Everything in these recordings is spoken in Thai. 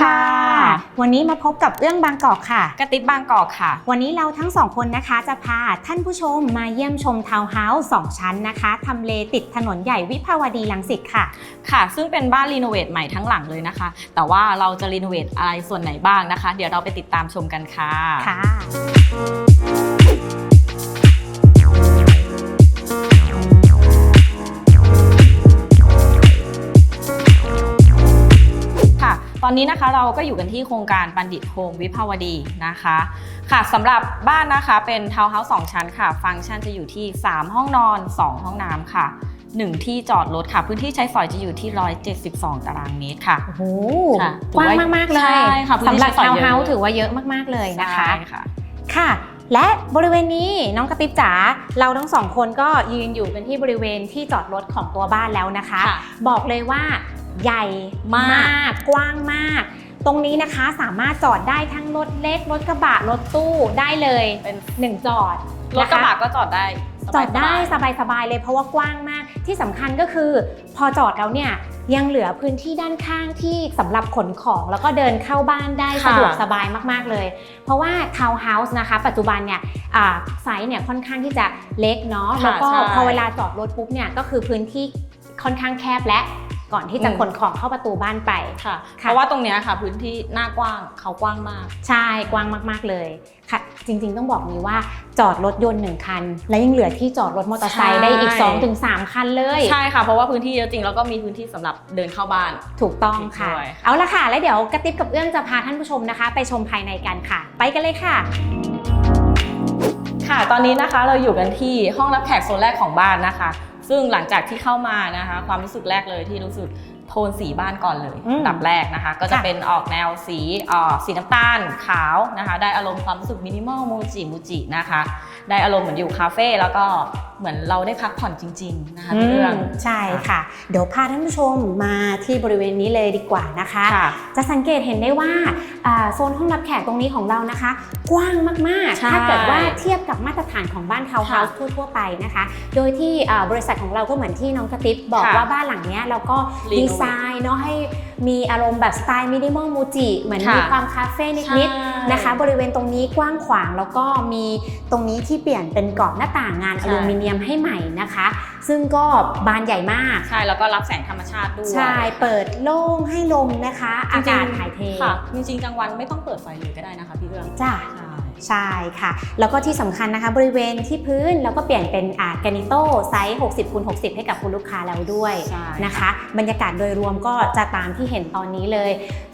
ค่ะ วันนี้มาพบกับเรื่องบางกอกค่ะ กระติบบางกอกค่ะ วันนี้เราทั้งสองคนนะคะจะพาท่านผู้ชมมาเยี่ยมชมทาวน์เฮาส์สองชั้นนะคะทำเลติดถนนใหญ่วิภาวดีรังสิตค่ะ ค่ะ ซึ่งเป็นบ้านรีโนเวทใหม่ทั้งหลังเลยนะคะ แต่ว่าเราจะรีโนเวทอะไรส่วนไหนบ้างนะคะ เดี๋ยวเราไปติดตามชมกันค่ะค่ะ ตอนนี้นะคะเราก็อยู่กันที่โครงการบัณฑิตโฮมวิภาวดีนะคะค่ะสำหรับบ้านนะคะเป็นทาวน์เฮาส์สองชั้นค่ะ ฟังก์ชันจะอยู่ที่ 3 ห้องนอน 2 ห้องน้ำค่ะ1 ที่จอดรถค่ะ พื้นที่ใช้สอยจะอยู่ที่ 172 ตารางเมตรค่ะ โอ้โหค่ะกว้างมาก ๆ เลยใช่ค่ะพื้นที่สำหรับใช้สอยทาวเยน์อะเฮาส์ถือว่าเยอะมาก ๆ เลยนะคะใช่ค่ะค่ะ และบริเวณนี้น้องกระติบจ๋าเราทั้งสองคนก็ยืนอยู่กันที่บริเวณที่จอดรถของตัวบ้านแล้วนะคะค่ะบอกเลยว่า ใหญ่มากกกว้างมาก ตรงนี้นะคะสามารถจอดได้ทั้งรถเล็ก รถกระบะรถตู้ได้เลยเป็นหนึ่งจอดรถกระบะก็จอดได้จอดได้สบายสบายๆเลยเพราะว่ากว้างมาก ที่สำคัญก็คือ พอจอดแล้วเนี่ยยังเหลือพื้นที่ด้านข้างที่สำหรับขนของแล้วก็เดินเข้าบ้านได้ค่ะสะดวกสบายมากๆเลย เพราะว่าทาวน์เฮาส์นะคะ ปัจจุบันเนี่ยอ่าไซส์เนี่ยค่อนข้างที่จะเล็กเนาะค่ะแล้วก็ใช่พอเวลาจอดรถปุ๊บเนี่ยก็คือพื้นที่ค่อนข้างแคบและ ก่อนที่จะอืมขนของเข้าประตูบ้านไปค่ะค่ะเพราะว่าตรงเนี้ยค่ะพื้นที่หน้ากว้างเขากว้างมาก ใช่กว้างมากๆเลยค่ะ จริง ๆ ต้องบอกนี้ว่าจอดรถยนต์หนึ่งคัน และยังเหลือที่จอดรถมอเตอร์ไซค์ใช่ได้อีก2-3คันเลยใช่ค่ะเพราะว่าพื้นที่เยอะจริงแล้วก็มีพื้นที่สำหรับเดินเข้าบ้านถูกต้องค่ะด้วยเอาละค่ะ แล้วเดี๋ยวกระติบกับเอื้องจะพาท่านผู้ชมนะคะ ไปชมภายในกันค่ะ ไปกันเลยค่ะค่ะ ตอนนี้นะคะเราอยู่กันที่ห้องรับแขกโซนแรกของบ้านนะคะ ซึ่งหลังจากที่เข้ามานะคะ ความรู้สึกแรกเลยที่รู้สึก โทนสีบ้านก่อนเลยอืมอันดับแรกนะคะ ก็จะค่ะเป็นออกแนวสีเอ่อสีน้ำตาลขาวนะคะ ได้อารมณ์ความรู้สึกมินิมอลมูจิมูจินะคะ ได้อารมณ์เหมือนอยู่คาเฟ่แล้วก็เหมือนเราได้พักผ่อนจริง ๆ นะคะพี่เรื่องมใช่ค่ะ เดี๋ยวพาท่านผู้ชมมาที่บริเวณนี้เลยดีกว่านะคะค่ะจะสังเกตเห็นได้ว่าอ่าโซนห้องรับแขกตรงนี้ของเรานะคะ กว้างมากใช่ๆถ้าเกิดว่าเทียบกับมาตรฐานของบ้านทาวน์เฮาส์ค่ะทั่วๆไปนะคะ โดยที่อ่าบริษัทของเราก็เหมือนที่น้องกระติบบอกค่ะว่าบ้านหลังเนี้ยเราก็รีโนเวทดีไซน์เนาะให้มีอารมณ์แบบสไตล์มินิมอลมูจิเหมือนค่ะมีความคาเฟ่นิดใช่ๆนะคะ บริเวณตรงนี้กว้างขวางแล้วก็มีตรงนี้ที่เปลี่ยนเป็นกรอบหน้าต่างงานใช่อลูมิเนียมให้ใหม่นะคะ ซึ่งก็บานใหญ่มากใช่แล้วก็รับแสงธรรมชาติด้วยใช่เปิดโล่งให้ลมนะคะจริอางๆกาศถ่ายเทค่ะจริงๆกลางวันไม่ต้องเปิดไฟเลยก็ได้นะคะพี่เรื่องจ้า ใช่ใช่ค่ะ แล้วก็ที่สำคัญนะคะ บริเวณที่พื้นเราก็เปลี่ยนเป็นอาแกนิโต้ไซส์60คูณ60 ให้กับคุณลูกค้าแล้วด้วยใช่นะคะ บรรยากาศโดยรวมก็จะตามที่เห็นตอนนี้เลย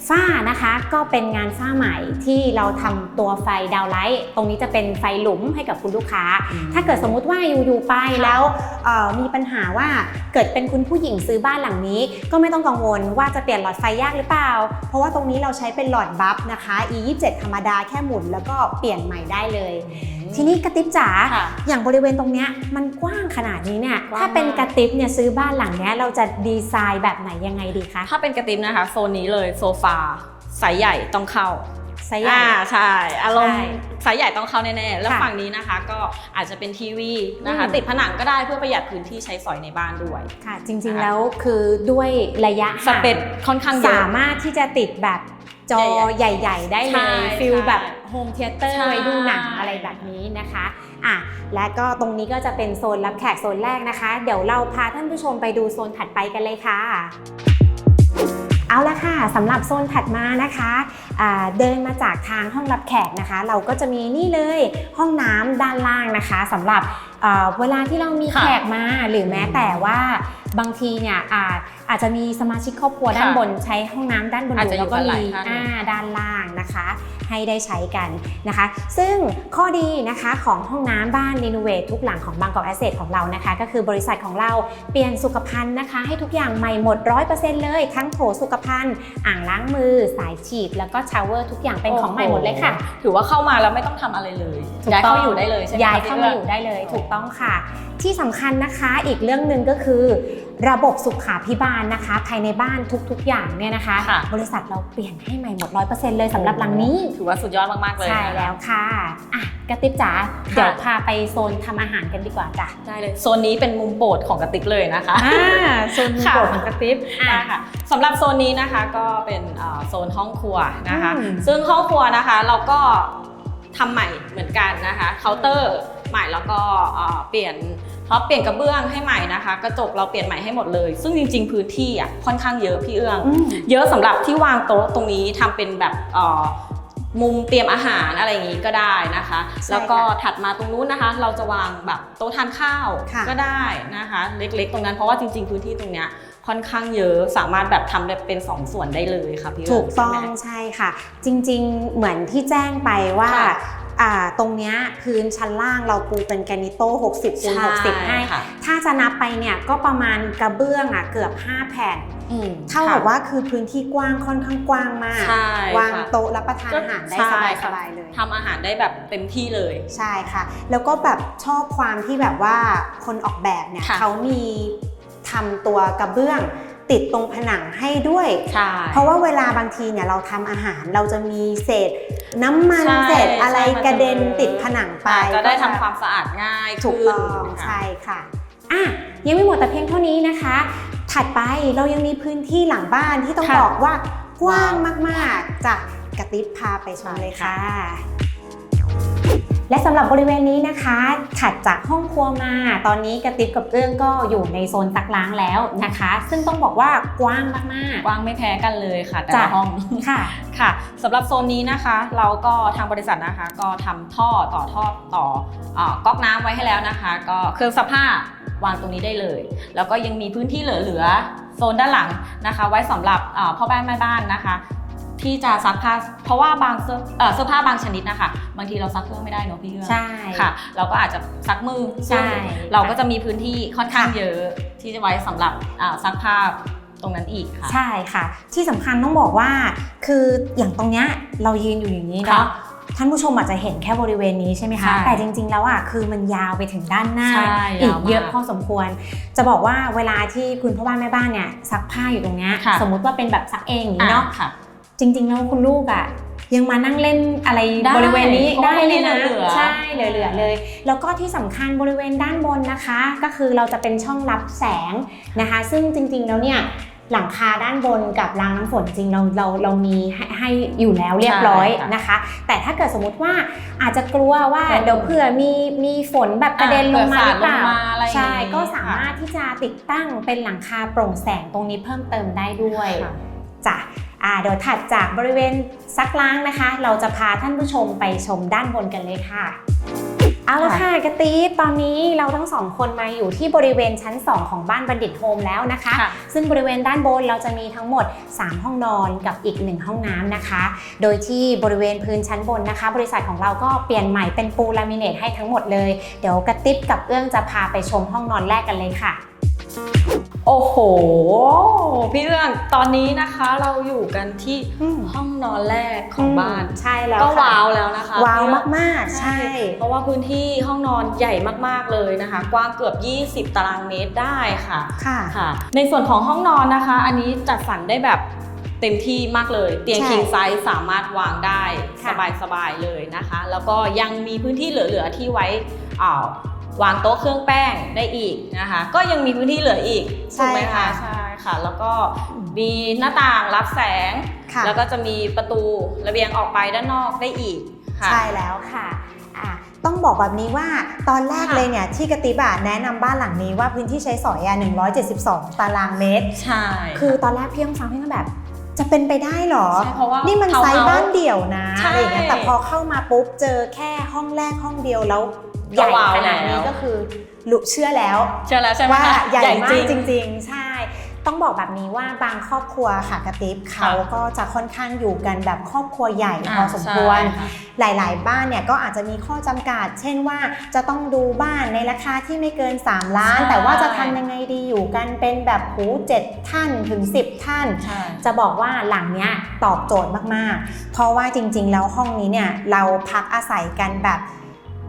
ฝ้านะคะก็เป็นงานฝ้าใหม่ที่เราทำตัวไฟดาวไลท์ตรงนี้จะเป็นไฟหลุมให้กับคุณลูกค้า ถ้าเกิดสมมุติว่าอยู่ๆไปค่ะแล้วเอ่อมีปัญหาว่าเกิดเป็นคุณผู้หญิงซื้อบ้านหลังนี้ ก็ไม่ต้องกังวลว่าจะเปลี่ยนหลอดไฟยากหรือเปล่า เพราะว่าตรงนี้เราใช้เป็นหลอดบัฟนะคะ e 2 7 ธรรมดาแค่หมุนแล้วก็เปลี่ยนใหม่ได้เลย ทีนี้กระติบจ๋าค่ะอย่างบริเวณตรงเนี้ยมันกว้างขนาดนี้เนี่ยกว้างถ้าเป็นมากกระติบเนี่ยซื้อบ้านหลังเนี้ยเราจะดีไซน์แบบไหนยังไงดีคะถ้าเป็นกระติบนะคะโซนนี้เลยโซฟาไซส์ใหญ่ต้องเข้าไซส์ใหญ่อ่าใช่อารมใช่ณ์ไซส์ใหญ่ต้องเข้าแน่ๆ แล้วค่ะฝั่งนี้นะคะก็อาจจะเป็นทีวีนะคะอืมติดผนังก็ได้เพื่อประหยัดพื้นที่ใช้สอยในบ้านด้วย ค่ะ จริงๆนะคะแล้วคือด้วยระยะสห่างเปคค่อนข้างเยอะสามารถที่จะติดแบบ จอใหญ่ ๆ ได้เลใช่ยฟิลใช่แบบโฮมเทเตอร์ใช่ไว้ดูหนังอะไรแบบนี้นะคะอะและก็ตรงนี้ก็จะเป็นโซนรับแขกโซนแรกนะคะ เดี๋ยวเราพาท่านผู้ชมไปดูโซนถัดไปกันเลยค่ะเอาละค่ะสำหรับโซนถัดมานะคะอ่าเดินมาจากทางห้องรับแขกนะคะ เราก็จะมีนี่เลยห้องน้ำด้านล่างนะคะสำหรับเอ่อเวลาที่เรามีค่ะแขกมาหรือแม้แต่ว่า บางทีเนี่ยอาอาจจะมีสมาชิกครอบครัวด้านค่ะบนใช้ห้องน้ำด้านบนอาจอยู่จะอยู่แล้วก็กันหมีลายท่านอ่าด้านล่างนะคะ ให้ได้ใช้กันนะคะ ซึ่งข้อดีนะคะของห้องน้ำบ้านรีโนเวททุกหลังของบางกอกแอสเซทของเรานะคะ ก็คือบริษัทของเราเปลี่ยนสุขภัณฑ์นะคะ ให้ทุกอย่างใหม่หมด 100%เลย ทั้งโถสุขภัณฑ์อ่างล้างมือ สายฉีด แล้วก็ชาวเวอร์ทุกอย่างเป็นของใหม่หมดเลยค่ะ ถือว่าเข้ามาแล้วไม่ต้องทำอะไรเลยถูกย้ายต้เข้างอยู่ได้เลยใช่ไหมย้ายคะเข้าพี่มาเอื้อยู่ได้เลย ถูกต้องค่ะ ที่สำคัญนะคะอีกเรื่องหนึ่งก็คือ ระบบสุขาพิบาลนะคะ ภายในบ้านทุกๆ อย่างเนี่ยนะคะ ค่ะ บริษัทเราเปลี่ยนให้ใหม่หมด 100%เลยสำหรับหลังนี้ ถือว่าสุดยอดมาก ๆ เลยใช่นะคะแล้วค่ะอะกระติบจ๋าค่ะ เดี๋ยวพาไปโซนทำอาหารกันดีกว่าจ้ะได้เลย โซนนี้เป็นมุมโปรดของกระติกเลยนะคะ อ่าโซนค่ะโปรดของกระติบอะได้ค่ะสำหรับโซนนี้นะคะก็เป็นเอ่อโซนห้องครัวนะคะ อืม ซึ่งห้องครัวนะคะเราก็ทำใหม่เหมือนกันนะคะเคาน์เตอร์ใหม่แล้วก็เอ่อเปลี่ยน ท็อปเปลี่ยนกระเบื้องให้ใหม่นะคะ กระจกเราเปลี่ยนใหม่ให้หมดเลย ซึ่งจริง ๆ พื้นที่อะค่อนข้างเยอะพี่เอื้องอืมเยอะสำหรับที่วางโต๊ะตรงนี้ทำเป็นแบบเอ่อมุมเตรียมอาหารอะไรอย่างนี้ก็ได้นะคะใช่แล้วก็ค่ะถัดมาตรงนู้นนะคะ เราจะวางแบบโต๊ะทานข้าวค่ะก็ได้นะคะ เล็กๆ ตรงนั้นเพราะว่าจริง ๆ พื้นที่ตรงเนี้ยค่อนข้างเยอะสามารถแบบทำได้เป็นสองส่วนได้เลยค่ะพี่เอิญถูกต้องใช่ไหมใช่ค่ะ จริง ๆ เหมือนที่แจ้งไปว่าค่ะอ่า ตรงเนี้ยพื้นชั้นล่างเราปูเป็นแกรนิโต้60คูณ60 ให้ค่ะถ้าจะนับไปเนี่ยก็ประมาณกระเบื้องอะเกือบ 5 แผ่นอืมเท่ากับว่าคือพื้นที่กว้างค่อนข้างกว้างมากใช่วางค่ะโต๊ะรับประทานอาหารได้ใช่สบายค่ะสบายๆเลยทำอาหารได้แบบเต็มที่เลยใช่ค่ะ แล้วก็แบบชอบความที่แบบว่าคนออกแบบเนี่ยค่ะเขามีทำตัวกระเบื้อง ติดตรงผนังให้ด้วย ใช่ เพราะว่าเวลาบางทีเนี่ยเราทำอาหารเราจะมีเศษ น้ำมันใช่เศษอะไรใช่มันจะกระเด็นเลอะติดผนังไปจะได้ทำความสะอาดง่ายถูกขึ้นต้องค่ะ ใช่ค่ะอะยังไม่หมดแต่เพียงเท่านี้นะคะ ถัดไปเรายังมีพื้นที่หลังบ้านที่ต้องค่ะบอกว่ากว้างมากๆจะกระติบพาไปชมเลยค่ะ และสำหรับบริเวณนี้นะคะ ถัดจากห้องครัวมา ตอนนี้กระติบกับเอื้องก็อยู่ในโซนตักล้างแล้วนะคะ ซึ่งต้องบอกว่ากว้างมากกว้างไม่แพ้กันเลยค่ะ แต่จ้ะละห้องๆค่ะค่ะสำหรับโซนนี้นะคะ เราก็ทางบริษัทนะคะ ก็ทำท่อต่อท่อต่อเอ่อก๊อกน้ำไว้ให้แล้วนะคะ ก็เครื่องซักผ้าวางตรงนี้ได้เลย แล้วก็ยังมีพื้นที่เหลือๆโซนด้านหลังนะคะ ไว้สำหรับเอ่อพ่อบ้านแม่บ้านนะคะ ที่จะซักผ้าเพราะว่าบางเสื้อเอ่อเสื้อผ้าบางชนิดนะคะบางทีเราซักเครื่องไม่ได้เนอะพี่เอื้องใช่ค่ะ เราก็อาจจะซักมือใช่ซึ่งเราก็จะมีพื้นที่ค่อนข้างค่ะเยอะที่จะไว้สำหรับอ่าซักผ้าตรงนั้นอีกค่ะ ใช่ค่ะ ที่สำคัญต้องบอกว่า คืออย่างตรงเนี้ยเรายืนอยู่อย่างนี้ค่ะเนาะท่านผู้ชมอาจจะเห็นแค่บริเวณนี้ใช่ไหมใช่คะแต่จริง ๆ แล้วอะคือมันยาวไปถึงด้านหน้าใช่อียากวมากเยอะพอสมควร จะบอกว่าเวลาที่คุณพ่อบ้านแม่บ้านเนี่ยซักผ้าอยู่ตรงเนี้ยค่ะ สมมุติว่าเป็นแบบซักเองอย่างนี้อะเนาะค่ะ จริง ๆ แล้วคุณลูกอะ ยังมานั่งเล่นอะไรได้บริเวณนี้เพราะว่าได้เลยนะเหลือๆใช่เหลือๆเลย แล้วก็ที่สำคัญบริเวณด้านบนนะคะ ก็คือเราจะเป็นช่องรับแสงนะคะ ซึ่งจริง ๆ แล้วเนี่ยหลังคาด้านบนกับรางน้ำฝนจริงเราเราเรามีให้ให้อยู่แล้วเรียบร้อยใช่ค่ะนะคะ แต่ถ้าเกิดสมมติว่าอาจจะกลัวว่าเออ เดี๋ยวเผื่อมีมีฝนแบบกระเด็นลงมาหรือเปล่าผื่สดลงมาอะไรอย่างใช่นี้ก็สามารถที่จะติดตั้งเป็นหลังคาโปร่งแสงตรงนี้เพิ่มเติมได้ด้วยค่ะจ้ะอ่า เดี๋ยวถัดจากบริเวณซักล้างนะคะ เราจะพาท่านผู้ชมไปชมด้านบนกันเลยค่ะ เอาละค่ะกระตีบตอนนี้เราทั้งสองคนมาอยู่ที่บริเวณชั้น 2 ของบ้านบัณฑิตโฮมแล้วนะคะค่ะซึ่งบริเวณด้านบนเราจะมีทั้งหมด 3 ห้องนอนกับอีก 1 ห้องน้ำนะคะ โดยที่บริเวณพื้นชั้นบนนะคะ บริษัทของเราก็เปลี่ยนใหม่เป็นปูลามิเนตให้ทั้งหมดเลย เดี๋ยวกระติบกับเอื้องจะพาไปชมห้องนอนแรกกันเลยค่ะ โอ้โห พี่เรื่องตอนนี้นะคะเราอยู่กันที่อืม ห้องนอนแรกของบ้าน ใช่แล้วก็ค่ะว้าวแล้วนะคะว้าวพี่เรื่องมากๆ ใช่ เพราะว่าพื้นที่ห้องนอนใหญ่มากๆเลยนะคะ กว้างเกือบ 20 ตารางเมตรได้ค่ะ ค่ะ ค่ะ ในส่วนของห้องนอนนะคะ อันนี้จัดสรรได้แบบเต็มที่มากเลย เตียงใช่ king size สามารถวางได้ค่ะ สบายๆเลยนะคะ แล้วก็ยังมีพื้นที่เหลือๆที่ไว้อ่า วางโต๊ะเครื่องแป้งได้อีกนะคะ ก็ยังมีพื้นที่เหลืออีกถูกไหมคะใช่ค่ะ แล้วก็มีหน้าต่างรับแสงค่ะแล้วก็จะมีประตูระเบียงออกไปด้านนอกได้อีกค่ะใช่แล้วค่ะอะต้องบอกแบบนี้ว่าตอนแรกค่ะเลยเนี่ยที่กติบะแนะนำบ้านหลังนี้ว่าพื้นที่ใช้สอยอะ172 ตารางเมตร ใช่ คือตอนแรกพี่ยังฟังพี่ก็แบบ จะเป็นไปได้เหรอใช่เพราะว่านี่มันทาวไซน์ส์เฮาส์บ้านเดี่ยวนะใช่อะไรอย่างเงี้ยแต่พอเข้ามาปุ๊บเจอแค่ห้องแรกห้องเดียวแล้ว ใหก็ญ่ว้าวขนาดนี้แล้วก็คือลุเชื่อแล้ว เชื่อแล้วใช่ไหมว่าคะใหญ่มากจจริงริง ๆ ใช่ ต้องบอกแบบนี้ว่าบางครอบครัวค่ะกระติบเขาก็จะค่อนข้างอยู่กันแบบครอบครัวใหญ่พอสมควรใช่ค่ะหลายๆ บ้านเนี่ยก็อาจจะมีข้อจำกัด เช่นว่าจะต้องดูบ้านในราคาที่ไม่เกิน 3 ล้านใช่แต่ว่าจะทำยังไงดีอยู่กันเป็นแบบหูเจ็ดท่านถึง 10 ท่านใช่จะบอกว่าหลังเนี้ยตอบโจทย์มากๆ เพราะว่าจริง ๆ แล้วห้องนี้เนี่ยเราพักอาศัยกันแบบ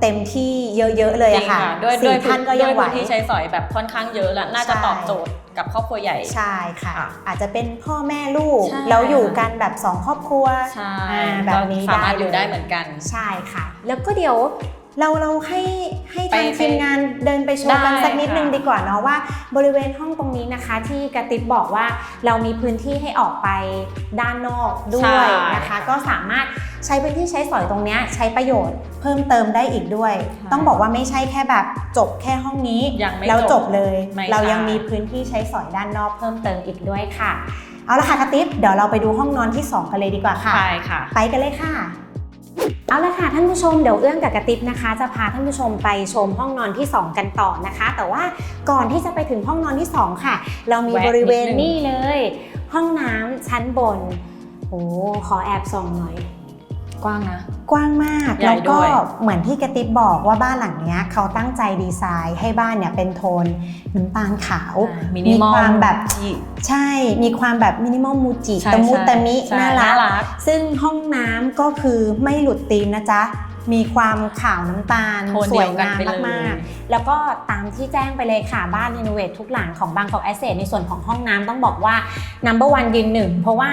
เต็มที่เยอะๆเลยจริอะงค่ะด้วยด้วยสี่ท่านก็ยังด้วยไหว พื้นที่ใช้สอยแบบค่อนข้างเยอะแล้วน่าจะใช่ ตอบโจทย์กับครอบครัวใหญ่ ใช่ค่ะ ค่ะอาจจะเป็นพ่อแม่ลูก ใช่ แล้วอยู่กันแบบสองครอบครัว ใช่อ่าแบบนี้ก็สามารถได้เลยอยู่ได้เหมือนกัน ใช่ค่ะ แล้วก็เดี๋ยว เราเราให้ให้ทางไปทีมงานเดินไปโชว์กันได้สักนิดนึงค่ะดีกว่าเนาะว่า บริเวณห้องตรงนี้นะคะ ที่กระติบบอกว่าเรามีพื้นที่ให้ออกไปด้านนอกด้วยนะคะ ก็สามารถใช้พื้นที่ใช้สอยตรงเนี้ยใช้ประโยชน์เพิ่มเติมได้อีกด้วย ต้องบอกว่าไม่ใช่แค่แบบจบแค่ห้องนี้ยังไม่แล้วจบเลยไม่เรายังใช่มีพื้นที่ใช้สอยด้านนอกเพิ่มเติมอีกด้วยค่ะ เอาละค่ะกระติบเดี๋ยวเราไปดูห้องนอนที่สองกันเลยดีกว่าค่ะใช่ค่ะ ไปกันเลยค่ะ เอาละค่ะท่านผู้ชมเดี๋ยวเอื้องกับกระติบนะคะ จะพาท่านผู้ชมไปชมห้องนอนที่ 2 กันต่อนะคะ แต่ว่าก่อนที่จะไปถึงห้องนอนที่ 2 ค่ะ เรามีบริเวณนี่เลย ห้องน้ำชั้นบนโอ้ขอแอบส่องหน่อย กว้างนะ กว้างมากใหญ่แล้วก็ด้วยเหมือนที่กระติบบอกว่าบ้านหลังเนี้ยเขาตั้งใจดีไซน์ให้บ้านเนี่ยเป็นโทนน้ำตาลขาวมินิมอลความแบบที่ใช่ มีความแบบมินิมอลมูจิใช่ตะมุใช่ตะมิใช่น่ารัน่ากรัก ซึ่งห้องน้ำก็คือไม่หลุดธีมนะจ๊ะ มีความขาวน้ำตาล โทนสเดีวยยวกันงามไปเลย มากๆ แล้วก็ตามที่แจ้งไปเลยค่ะบ้านรีโนเวททุกหลังของบางกอกแอสเซทในส่วนของห้องน้ำต้องบอกว่า number one ยืนหนึ่งเพราะว่า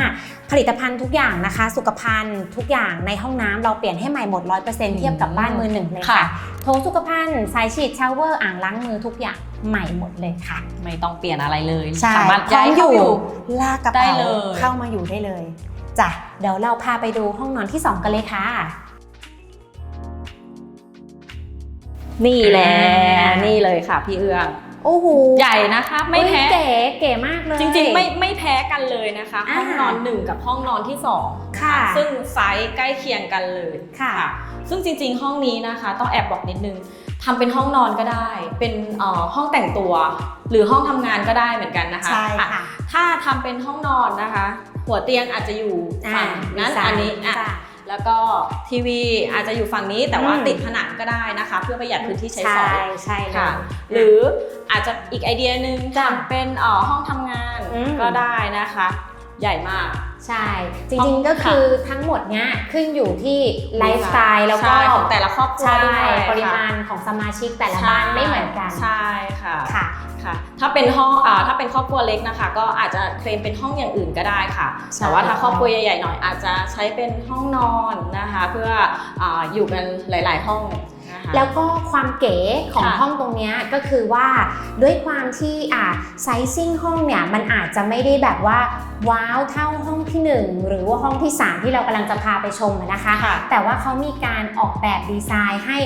ผลิตภัณฑ์ทุกอย่างนะคะ สุขภัณฑ์ทุกอย่างในห้องน้ำเราเปลี่ยนให้ใหม่หมด 100%เทียบกับบ้านมือหนึ่งเลยค่ะ ค่ะ โถสุขภัณฑ์สายฉีดชาวเวอร์อ่างล้างมือทุกอย่างใหม่หมดเลยค่ะ ไม่ต้องเปลี่ยนอะไรเลยใช่สามารถพร้อย้ายมอเข้ายู่อยู่ ลากกระได้เป๋าเลย เข้ามาอยู่ได้เลยจ้ะเดี๋ยวเราพาไปดูห้องนอนที่ 2 กันเลยค่ะ นี่แหละอ่านี่นี่เลยค่ะพี่เอื้องโอ้โหใหญ่นะคะไม่แพ้เฮ้ยเก๋เก๋มากเลย จริงๆ ไม่ไม่แพ้กันเลยนะคะอ่าห้องนอนหนึ่งกับห้องนอนที่สองนค่ะ ซึ่งไซส์ใกล้เคียงกันเลยค่ะ ซึ่งจริงๆ ห้องนี้นะคะ ต้องแอบบอกนิดนึงทำเป็นห้องนอนก็ได้ เป็นเอ่อห้องแต่งตัว หรือห้องทำงานก็ได้เหมือนกันนะคะใช่อะค่ะถ้าทำเป็นห้องนอนนะคะ หัวเตียงอาจจะอยู่ฝั่งนั้นดีไซอันนี้อะจ้ะ แล้วก็ทีวีอาจจะอยู่ฝั่งนี้แต่ว่าอืมติดผนังก็ได้นะคะ เพื่อประหยัดพื้นที่ใช้สใช่อยใช่เลยค่ะ หรืออาจจะอีกไอเดียหนึ่งจ้ะทำเป็นเอ่อห้องทำงานอืมก็ได้นะคะ ใหญ่มาก ใช่ จริงๆก็คือทั้งหมดเนี้ยขึ้นอยู่ที่ไลฟ์สไตล์แล้วก็ใช่ของแต่ละครอบครัวใช่ด้วยปริมาค่ะณของสมาชิกแต่ละบ้านไม่เหมือนกันใช่ค่ะค่ะค่ะ ถ้าเป็นห้องอ่าถ้าเป็นครอบครัวเล็กนะคะ ก็อาจจะเคลมเป็นห้องอย่างอื่นก็ได้ค่ะใช่แต่ว่าถ้าครอบครัวใหญ่ๆหน่อยอาจจะใช้เป็นห้องนอนนะคะ เพื่ออาอยู่กันหลาย ๆ ห้องนะคะ แล้วก็ความเก๋ของค่ะห้องตรงเนี้ยก็คือว่าด้วยความที่อ่าไซซิ่งห้องเนี่ยมันอาจจะไม่ได้แบบว่าว้าวเท่าห้องที่ 1 หรือว่าห้องที่ 3 ที่เรากำลังจะพาไปชมอะนะคะค่ะแต่ว่าเขามีการออกแบบดีไซน์ให้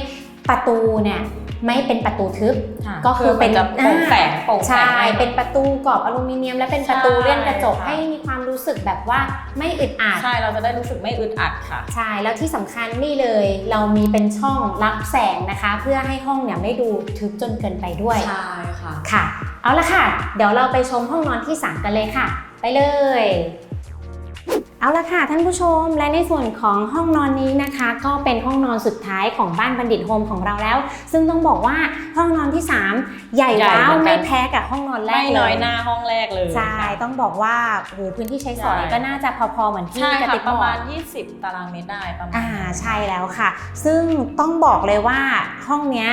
ประตูเนี่ย ไม่เป็นประตูทึบค่ะก็คือเป็นจะโปร่งแสงอ่าโปร่งแสใช่งได้เป็นประตูกรอบอลูมิเนียม และเป็นประตูใช่เลื่อนกระจกค่ะให้มีความรู้สึกแบบว่าไม่อึดอัดใช่เราจะได้รู้สึกไม่อึดอัดค่ะ ใช่แล้วที่สำคัญนี่เลย เรามีเป็นช่องรับแสงนะคะ เพื่อให้ห้องเนี่ยไม่ดูทึบจนเกินไปด้วยใช่ค่ะค่ะ เอาละค่ะ เดี๋ยวเราไปชมห้องนอนที่3กันเลยค่ะ ไปเลย เอาละค่ะท่านผู้ชมและในส่วนของห้องนอนนี้นะคะ ก็เป็นห้องนอนสุดท้ายของบ้านบัณฑิตโฮมของเราแล้ว ซึ่งต้องบอกว่าห้องนอนที่ 3 ใหญ่ใหญ่ว้าวเหมือนกัน ไม่แพ้กับห้องนอนแรกไม่เลน้อยยหน้าห้องแรกเลยใช่ต้องบอกว่าโอ้โหพื้นที่ใช้สอยใช่ ก็น่าจะพอๆเหมือนที่ใช่กระค่ะติบประบอกมาณ20 ตารางเมตรได้ประมาณอ่าใช่แล้วค่ะ ซึ่งต้องบอกเลยว่าห้องเนี้ย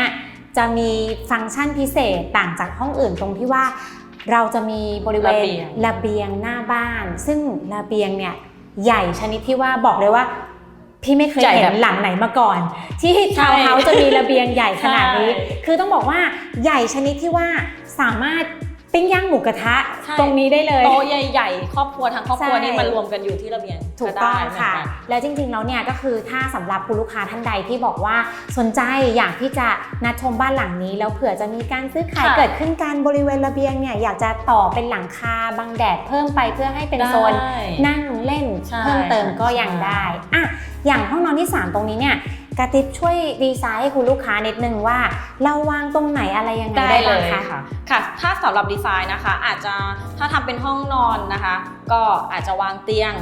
จะมีฟังก์ชันพิเศษต่างจากห้องอื่นตรงที่ว่า เราจะมีบริเวณระเบียงหน้าบ้าน ซึ่งระเบียงเนี่ยใหญ่ชนิดที่ว่าบอกเลยว่า พี่ไม่เคยใหญ่เห็แบนบหลังไหนมาก่อน ที่ทาวน์เฮาส์จะมีระเบียงใหญ่ขนาดนี้ใช่คือต้องบอกว่าใหญ่ชนิดที่ว่าสามารถ ปิ้งย่างหมูกระทะ ใช่ ตรงนี้ได้เลย โต๊ะใหญ่ๆ ครอบครัวทั้งครอบครัวใช่นี่มันรวมกันอยู่ที่ระเบียงถูกต้องได้เหมืนค่ะกันแล้วจริงๆ แล้วเนี่ยก็คือถ้าสำหรับคุณลูกค้าท่านใดที่บอกว่าสนใจอยากที่จะนัดชมบ้านหลังนี้ แล้วเผื่อจะมีการซื้อขายค่ะเกิดขึ้นการบริเวณระเบียงเนี่ยอยากจะต่อเป็นหลังคาบังแดดเพิ่มไปเพื่อให้เป็นโซน ได้ นั่งเล่นใช่เพิ่มเติมก็ใช่ยังได้อะอย่างห้องนอนที่ 3 ตรงนี้เนี่ย กระติบช่วยดีไซน์ให้คุณลูกค้านิดนึงว่า เราวางตรงไหนอะไรยังไงได้ได้เลบ้างยคะค่ะค่ะถ้าสำหรับดีไซน์นะคะ อาจจะถ้าทำเป็นห้องนอนนะคะ ก็อาจจะวางเตียง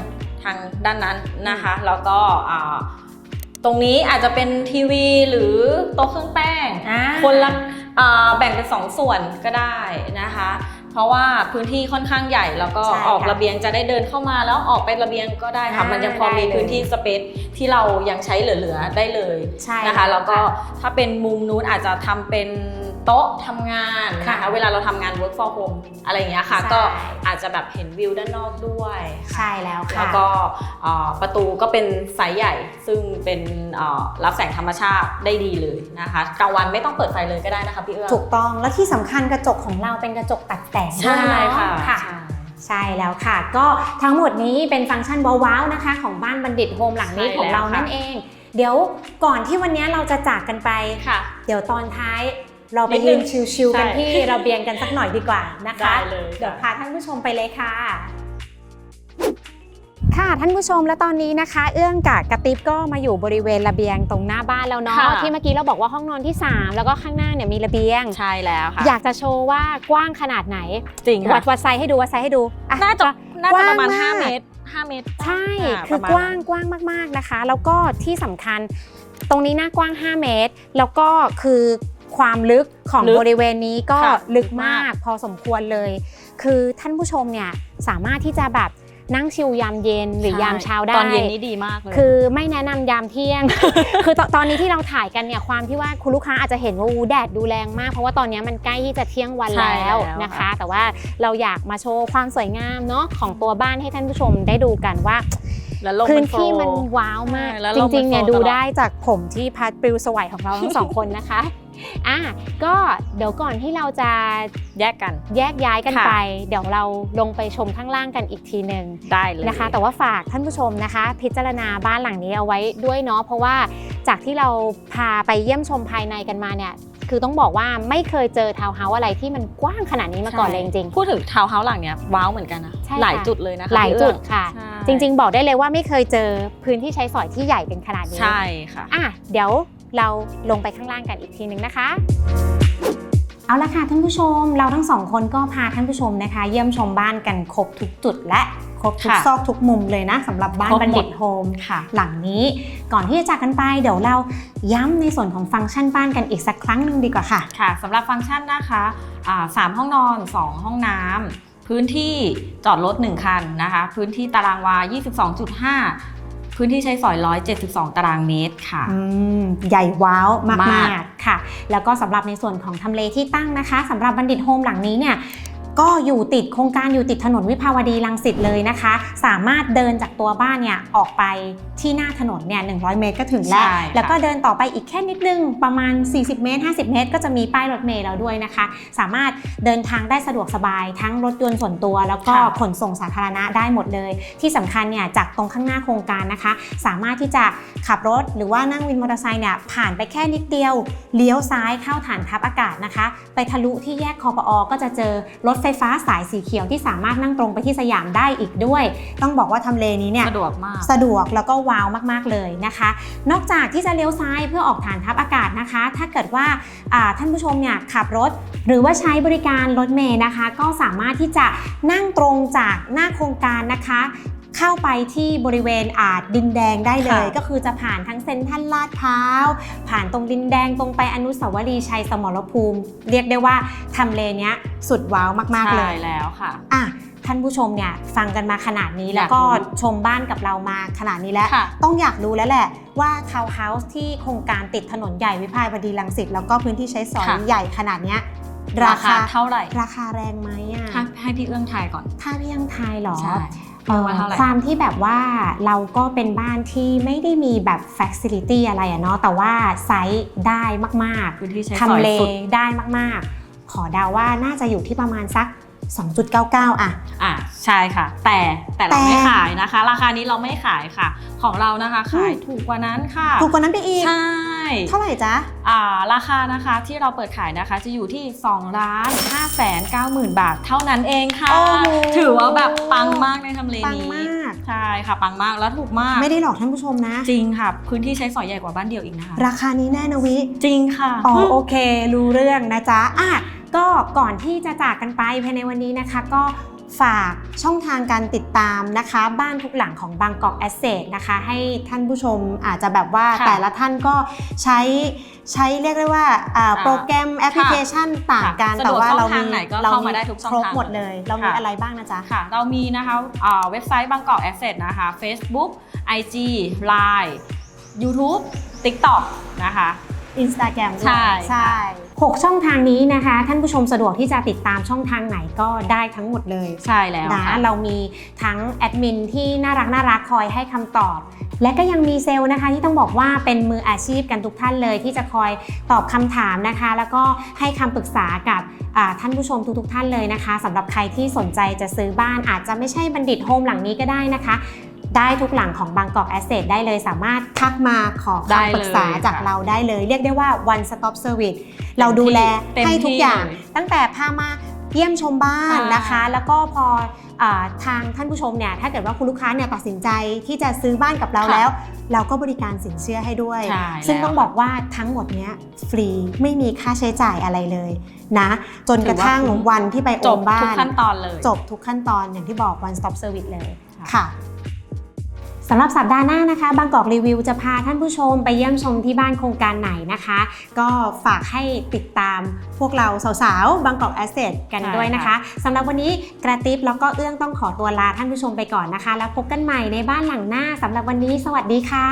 ทางด้านนั้นนะคะแล้วก็อ่าตรงนี้อาจจะเป็นทีวีหรือโต๊ะเครื่องแป้งอ่าคนละอ่าแบ่งเป็นสองส่วนก็ได้นะคะเพ ราะว่าพื้นที่ค่อนข้างใหญ่แล้วก็ใช่ออกค่ะระเบียงจะได้เดินเข้ามาแล้วออกไประเบียงก็ได้ค่ะอ่ามัมันยังพอมีได้เลย พื้นที่สเปซที่เรายังใช้เหลือๆได้เลยใช่นะคะ แล้วก็ถ้าเป็นมุมนู้นอาจจะทำเป็น โต๊ะทำงานนะค่ะคะเวลาเราทำงาน work for home อะไรอย่างเงี้ยค่ะ ใช่ ก็อาจจะแบบเห็นวิวด้านนอกด้วยค่ะใช่แล้วค่ะ แล้วก็เอ่อประตูก็เป็นไซส์ใหญ่ซึ่งเป็นเอ่อรับแสงธรรมชาติได้ดีเลยนะคะกลางวันไม่ต้องเปิดไฟเลยก็ได้นะคะพี่เอื้อถูกต้องแล้วที่สำคัญกระจกของเราเป็นกระจกตัดแสงด้ใช่วยเนาะค่ะค่ะ ใช่ ใช่แล้วค่ะ ก็ทั้งหมดนี้เป็นฟังก์ชันว้าวๆนะคะ ของบ้านบัณฑิตโฮมหลังนี้ใช่ของเราแล้วค่ะ นั่นเอง เดี๋ยวก่อนที่วันนี้เราจะจากกันไป ค่ะ เดี๋ยวตอนท้าย เราไปนิดนึยืงนชิวๆกันใช่ที่ระเบียงกันสักหน่อยดีกว่านะคะได้เลยเดี๋ยวค่ะพาท่านผู้ชมไปเลยค่ะค่ะท่านผู้ชมและตอนนี้นะคะ เอื้องกับกระติบก็มาอยู่บริเวณระเบียงตรงหน้าบ้านแล้วเนาะค่ะที่เมื่อกี้เราบอกว่าห้องนอนที่ 3 แล้วก็ข้างหน้าเนี่ยมีระเบียงใช่แล้วค่ะอยากจะโชว์ว่ากว้างขนาดไหนจริงวัค่ะดวัดไซส์ให้ดูวัดไซส์ให้ดูอ่น่าจะน่าจะประมาณกว้างมาก5เมตร 5 เมตร ใช่ะคือประมณกว้างกว้างมากๆนะคะ แล้วก็ที่สำคัญตรงนี้หน้ากว้าง 5 เมตร แล้วก็คือ ความลึกของลึกบริเวณนี้ก็ค่ะลึกลึกมามากกพอสมควรเลย คือท่านผู้ชมเนี่ยสามารถที่จะแบบนั่งชิลยามเย็นหรือยามเช้าได้ ตอนเย็นนี้ดีมากเลย คือไม่แนะนำยามเที่ยง คือตตอนนี้ที่เราถ่ายกันเนี่ยความที่ว่าคุณลูกค้าอาจจะเห็นว่าอูแดดดูแรงมาก เพราะว่าตอนนี้มันใกล้ที่จะเที่ยงวันใช่แล้วแล้วนะคะ ค่ะ แต่ว่าเราอยากมาโชว์ความสวยงามเนาะของตัวบ้านให้ท่านผู้ชมได้ดูกันว่า แล้วลมพื้นโฟที่ล์มันว้าวมาก ใช่แล้วจลมมันริงๆเนี่ยโฟลว์ดูตลอดได้จากผมที่พัดปลิวสวัยของเราทั้งสองคนนะคะ อะก็เดี๋ยวก่อนที่เราจะแยกกัน แยกย้ายกันค่ะ ไป เดี๋ยวเราลงไปชมข้างล่างกันอีกทีหนึ่ง ได้เลยนะคะแต่ว่าฝากท่านผู้ชมนะคะ พิจารณาบ้านหลังนี้เอาไว้ด้วยเนาะเพราะว่าจากที่เราพาไปเยี่ยมชมภายในกันมาเนี่ยคือต้องบอกว่าไม่เคยเจอทาวน์เฮาส์อะไรที่มันกว้างขนาดนี้มาก่อนเลยจริง พูดถึงทาวน์เฮาส์หลังเนี้ยว้าวเหมือนกันนะใช่ค่ะ หลายจุดเลยนะคะๆหลายจุดค่ะ ใช่จริงๆ บอกได้เลยว่าไม่เคยเจอพื้นที่ใช้สอยที่ใหญ่เป็นขนาดนี้ใช่ค่ะ อะเดี๋ยว เราลงไปข้างล่างกันอีกทีหนึ่งนะคะเอาละค่ะท่านผู้ชม เราทั้งสองคนก็พาท่านผู้ชมนะคะ เยี่ยมชมบ้านกันครบทุกจุดและครบทุกค่ะซอกทุกมุมเลยนะสำหรับบ้านครบหมดบัณฑิตโฮมค่ะ หลังนี้ก่อนที่จะจากกันไป เดี๋ยวเราย้ำในส่วนของฟังก์ชันบ้านกันอีกสักครั้งหนึ่งดีกว่าค่ะค่ะสำหรับฟังก์ชันนะคะอ่าสามห้องนอน 2 ห้องน้ำพื้นที่จอดรถ1คันนะคะ พื้นที่ตารางวา 22.5 พื้นที่ใช้สอย 172 ตารางเมตรค่ะอืมใหญ่ว้าวมากมากๆค่ะ แล้วก็สำหรับในส่วนของทำเลที่ตั้งนะคะสำหรับบัณฑิตโฮมหลังนี้เนี่ย ก็อยู่ติดโครงการอยู่ติดถนนวิภาวดีรังสิตเลยนะคะ สามารถเดินจากตัวบ้านเนี่ยออกไปที่หน้าถนนเนี่ย100 เมตรก็ถึงแล้วใช่ค่ะแล้วก็เดินต่อไปอีกแค่นิดนึงประมาณ 40 เมตร 50 เมตร ก็จะมีป้ายรถเมล์แล้วด้วยนะคะ สามารถเดินทางได้สะดวกสบาย ทั้งรถยนต์ส่วนตัว แล้วก็ค่ะขนส่งสาธารณะได้หมดเลย ที่สำคัญเนี่ยจากตรงข้างหน้าโครงการนะคะ สามารถที่จะขับรถหรือว่านั่งวินมอเตอร์ไซค์เนี่ยผ่านไปแค่นิดเดียวเลี้ยวซ้ายเข้าฐานทัพอากาศนะคะ ไปทะลุที่แยกคอปอก็จะเจอรถไฟฟ้าสายสีเขียวที่สามารถนั่งตรงไปที่สยามได้อีกด้วย ต้องบอกว่าทำเลนี้เนี่ยสะดวกมากสะดวกแล้วก็ว้าวมากๆเลยนะคะ นอกจากที่จะเลี้ยวซ้ายเพื่อออกฐานทัพอากาศนะคะ ถ้าเกิดว่าอ่าท่านผู้ชมเนี่ยขับรถ หรือว่าใช้บริการรถเมย์นะคะ ก็สามารถที่จะนั่งตรงจากหน้าโครงการนะคะ เข้าไปที่บริเวณอาจดินแดงได้เลยค่ะก็คือจะผ่านทั้งเซ็นทรัลลาดพร้าว ผ่านตรงดินแดงตรงไปอนุสาวรีย์ชัยสมรภูมิ เรียกได้ว่าทำเลเนี้ยสุดว้าวมาก ๆ เลใช่ยแล้วค่ะอะท่านผู้ชมเนี่ยฟังกันมาขนาดนี้อยากแล้วก็รู้ชมบ้านกับเรามาขนาดนี้แล้วค่ะต้องอยากรู้แล้วแหละว่าทาวน์เฮาส์ที่โครงการติดถนนใหญ่วิภาวดีรังสิตแล้วก็พื้นที่ใช้สอยค่ะใหญ่ขนาดเนี้ยราราคาคาเท่าไหร่ ราคาแรงไหมอะให้ให้พี่เอื้องทายก่อน ถ้าพี่ยังทายเหรอ ใช่เอ่อว่าเท่าไหร่ ความที่แบบว่าเราก็เป็นบ้านที่ไม่ได้มีแบบฟ a ซิลิตี้อะไรอะเนาะแต่ว่าไซส์ได้มากพื้นที่ใช้ๆสอยทำเลสุด ได้มากๆ ขอเดาว่าน่าจะอยู่ที่ประมาณสัก 2.99 อะ อะใช่ค่ะ แต่แต่เราแต่ไม่ขายนะคะ ราคานี้เราไม่ขายค่ะ ของเรานะคะขายอืมถูกกว่านั้นค่ะถูกกว่านั้นไปอีก ใช่ เท่าไหร่จ๊ะอ่าราคานะคะที่เราเปิดขายนะคะจะอยู่ที่2ล้าน5แสน9หมื่นบาทเท่านั้นเองค่ะโอ้โหถือว่าแบบปังมากในทำเลปังนี้มากใช่ค่ะปังมากแล้วถูกมาก ไม่ได้หลอกท่านผู้ชมนะ จริงค่ะ พื้นที่ใช้สอยใหญ่กว่าบ้านเดียวอีกนะคะ ราคานี้แน่นะวิ จริงค่ะอ๋อโอเค รู้เรื่องนะจ๊ะอะ ก็ก่อนที่จะจากกันไปภายในวันนี้นะคะ ก็ฝากช่องทางการติดตามนะคะ บ้านทุกหลังของบางกอกแอสเซทนะคะ ให้ท่านผู้ชมอาจจะแบบว่าค่ะแต่ละท่านก็ใช้ใช้เรียกได้ว่าอ่าอ่าโปรแกรมแอปพลิเคชันต่างกันค่ะแต่ว่าสะดวกเราช่องมีทางไหนก็เราเข้ามาได้ทุกช่องครบทางหมดเลย เรามีค่ะอะไรบ้างนะจ๊ะค่ะ เรามีนะคะอ่าเว็บไซต์บางกอกแอสเซทนะคะ Facebook IG Line YouTube TikTok นะคะ Instagram ด้วยใช่ใช่ 6 ช่องทางนี้นะคะ ท่านผู้ชมสะดวกที่จะติดตามช่องทางไหนก็ได้ทั้งหมดเลยใช่แล้วนะค่ะเรามีทั้งแอดมินที่น่ารักน่ารักคอยให้คำตอบ และก็ยังมีเซลล์นะคะ ที่ต้องบอกว่าเป็นมืออาชีพกันทุกท่านเลย ที่จะคอยตอบคำถามนะคะ แล้วก็ให้คำปรึกษากับอ่าท่านผู้ชมทุกๆ ท่านเลยนะคะสำหรับใครที่สนใจจะซื้อบ้านอาจจะไม่ใช่บัณฑิตโฮมหลังนี้ก็ได้นะคะ ได้ทุกหลังของบางกอกแอสเซทได้เลยสามารถทักมาขอได้คำปรึกษาเลยจากค่ะเราได้เลย เรียกได้ว่า one stop service เราดูแลเต็มให้ทุกที่อย่างเลยตั้งแต่พามาเยี่ยมชมบ้านใช่นะคะ แล้วก็พออาทางท่านผู้ชมเนี่ยถ้าเกิดว่าคุณลูกค้าเนี่ยตัดสินใจที่จะซื้อบ้านกับเราค่ะแล้ว เราก็บริการสินเชื่อให้ด้วย ใช่ซึ่งแล้ว ต้องบอกว่าทั้งหมดเนี้ยฟรีไม่มีค่าใช้จ่ายอะไรเลยนะ จนกระทั่งถือว่าคุ้มวันที่ไปโอจบมบ้าทุกน ขั้นตอนเลย จบทุกขั้นตอนอย่างที่บอก one stop service เลยค่ะค่ะ สำหรับสัปดาห์หน้านะคะ บางกอกรีวิวจะพาท่านผู้ชมไปเยี่ยมชมที่บ้านโครงการไหนนะคะ ก็ฝากให้ติดตามพวกเราสาวๆ บางกอกแอสเซทกันใช่ด้วยนะคะสำหรับวันนี้กระติบแล้วก็เอื้องต้องขอตัวลาท่านผู้ชมไปก่อนนะคะ แล้วพบกันใหม่ในบ้านหลังหน้าสำหรับวันนี้ สวัสดีค่ะ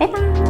บ๊ายบาย